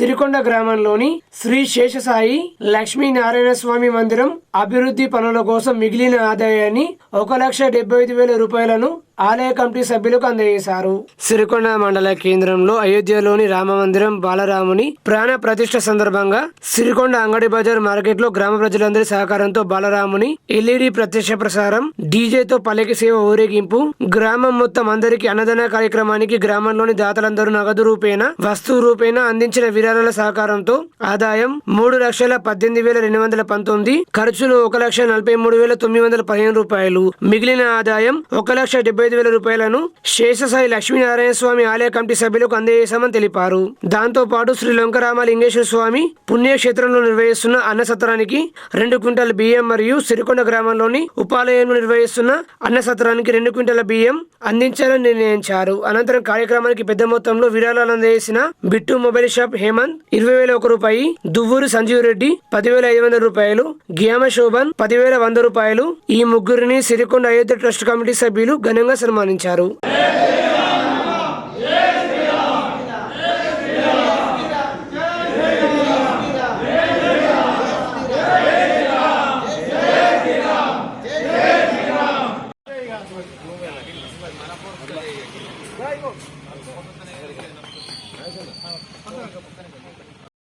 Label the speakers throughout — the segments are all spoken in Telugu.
Speaker 1: సిరికొండ గ్రామంలోని శ్రీ శేషసాయి లక్ష్మీ నారాయణ స్వామి మందిరం అభివృద్ధి పనుల కోసం మిగిలిన ఆదాయాన్ని ఒక లక్ష డెబ్బై ఐదు వేల రూపాయలను ఆలయ కమిటీ సభ్యులకు అందజేశారు. సిరికొండ మండల కేంద్రంలో అయోధ్యలోని రామ మందిరం బాలరాముని ప్రాణ ప్రతిష్ట సందర్భంగా సిరికొండ అంగడి బజార్ మార్కెట్లో గ్రామ ప్రజలందరి సహకారంతో బాలరాముని ఎల్ఈడి ప్రత్యక్ష ప్రసారం డీజేతో పల్లకి సేవ ఊరేగింపు గ్రామం మొత్తం అందరికీ అన్నదాన కార్యక్రమానికి గ్రామంలోని దాతలందరూ నగదు రూపేణ వస్తువు రూపేణ అందించిన విరాళాల సహకారంతో ఆదాయం మూడు లక్షల పద్దెనిమిది వేల రెండు వందల పంతొమ్మిది ఖర్చులు ఒక లక్ష నలభై మూడు వేల తొమ్మిది వందల పదిహేను రూపాయలు. మిగిలిన ఆదాయం ఒక లక్ష డెబ్బై ఐదు వేల రూపాయలను శేషసాయి లక్ష్మీనారాయణ స్వామి ఆలయ కమిటీ సభ్యులకు అందజేశామని తెలిపారు. దాంతో పాటు శ్రీ లొంకరామ లింగేశ్వర స్వామి పుణ్యక్షేత్రంలో నిర్వహిస్తున్న అన్న సత్రానికి రెండు క్వింటాల బియ్యం మరియు సిరికొండ గ్రామంలోని ఉపాలయంలో నిర్వహిస్తున్న అన్న సత్రానికి రెండు క్వింటాల బియ్యం అందించాలని నిర్ణయించారు. అనంతరం కార్యక్రమానికి పెద్ద మొత్తంలో విరాళాలు అందజేసిన బిట్టు మొబైల్ షాప్ హేమంత్ ఇరవై వేల ఒక రూపాయి దువ్వూరు సంజీవ్ రెడ్డి పదివేల ఐదు వందల రూపాయలు గ్యామ శోభన్ పదివేల వంద రూపాయలు ఈ ముగ్గురిని సిరికొండ అయోధ్య ట్రస్ట్ కమిటీ సభ్యులు ఘనంగా సన్మానించారు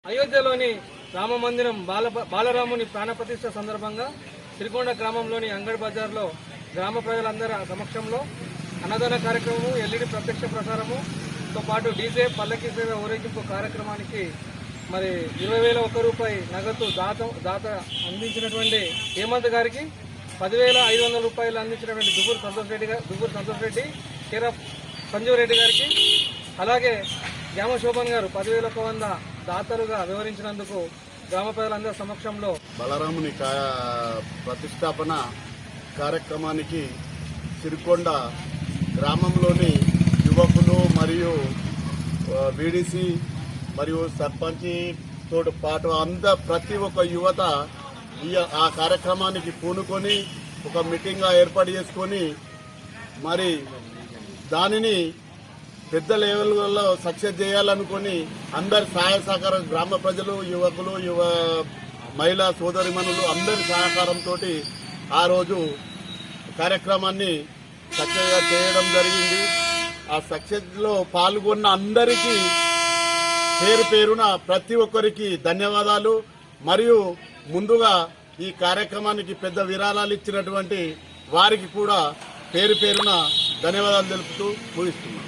Speaker 2: అయోధ్యలోని రామ మందిరం బాల బాలరాముని ప్రాణప్రతిష్ఠ సందర్భంగా శ్రీకొండ గ్రామంలోని అంగడ్ బజార్లో గ్రామ ప్రజలందరి సమక్షంలో అన్నదాన కార్యక్రమము ఎల్ఈడి ప్రత్యక్ష ప్రసారముతో పాటు డీజే పల్లకి సేవ ఊరేగింపు కార్యక్రమానికి మరి ఇరవై వేల ఒక్క రూపాయి నగదు దాత దాత అందించినటువంటి హేమంత్ గారికి పదివేల ఐదు వందల రూపాయలు అందించినటువంటి దుబ్బూరు సంతోష్ రెడ్డి గారు దుబ్బూరు సంతోష్ రెడ్డి కేరఫ్ సంజీవ్ రెడ్డి గారికి అలాగే గ్రామ శోభన్ గారు పదివేల ఒక వంద దాతలుగా వివరించినందుకు గ్రామ ప్రజలందరి సమక్షంలో
Speaker 3: బలరాముని ప్రతిష్టాపన కార్యక్రమానికి సిరికొండ గ్రామంలోని యువకులు మరియు బీడీసీ మరియు సర్పంచి తోటి పాటు అంద ప్రతి ఒక్క యువత ఈ ఆ కార్యక్రమానికి పూనుకొని ఒక మీటింగ్గా ఏర్పాటు చేసుకొని మరి దానిని పెద్ద లెవెల్లో సక్సెస్ చేయాలనుకొని అందరి సహాయ సహకారం గ్రామ ప్రజలు యువకులు యువ మహిళా సోదరిమణులు అందరి సహకారంతో ఆ రోజు కార్యక్రమాన్ని చక్కగా చేయడం జరిగింది. ఆ సక్సెస్లో పాల్గొన్న అందరికీ పేరు పేరున ప్రతి ఒక్కరికి ధన్యవాదాలు. మరియు ముందుగా ఈ కార్యక్రమానికి పెద్ద విరాళాలు ఇచ్చినటువంటి వారికి కూడా పేరు పేరున ధన్యవాదాలు తెలుపుతూ ముగిస్తున్నాను